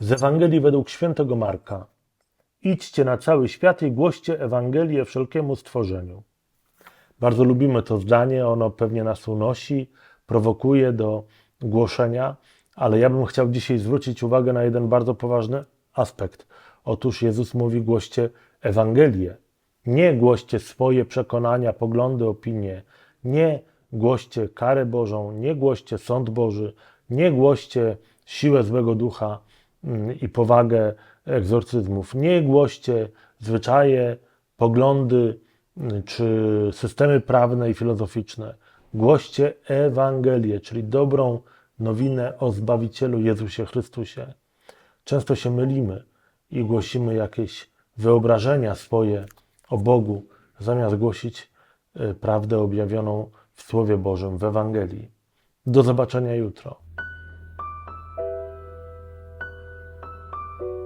Z Ewangelii według świętego Marka. Idźcie na cały świat i głoście Ewangelię wszelkiemu stworzeniu. Bardzo lubimy to zdanie, ono pewnie nas unosi, prowokuje do głoszenia, ale ja bym chciał dzisiaj zwrócić uwagę na jeden bardzo poważny aspekt. Otóż Jezus mówi: głoście Ewangelię. Nie głoście swoje przekonania, poglądy, opinie. Nie głoście karę Bożą, nie głoście sąd Boży, nie głoście siłę złego ducha i powagę egzorcyzmów. Nie głoście zwyczaje, poglądy mm, czy systemy prawne i filozoficzne. Głoście Ewangelię, czyli dobrą nowinę o Zbawicielu Jezusie Chrystusie. Często się mylimy i głosimy jakieś wyobrażenia swoje o Bogu, zamiast głosić y, prawdę objawioną w Słowie Bożym, w Ewangelii. Do zobaczenia jutro. thank you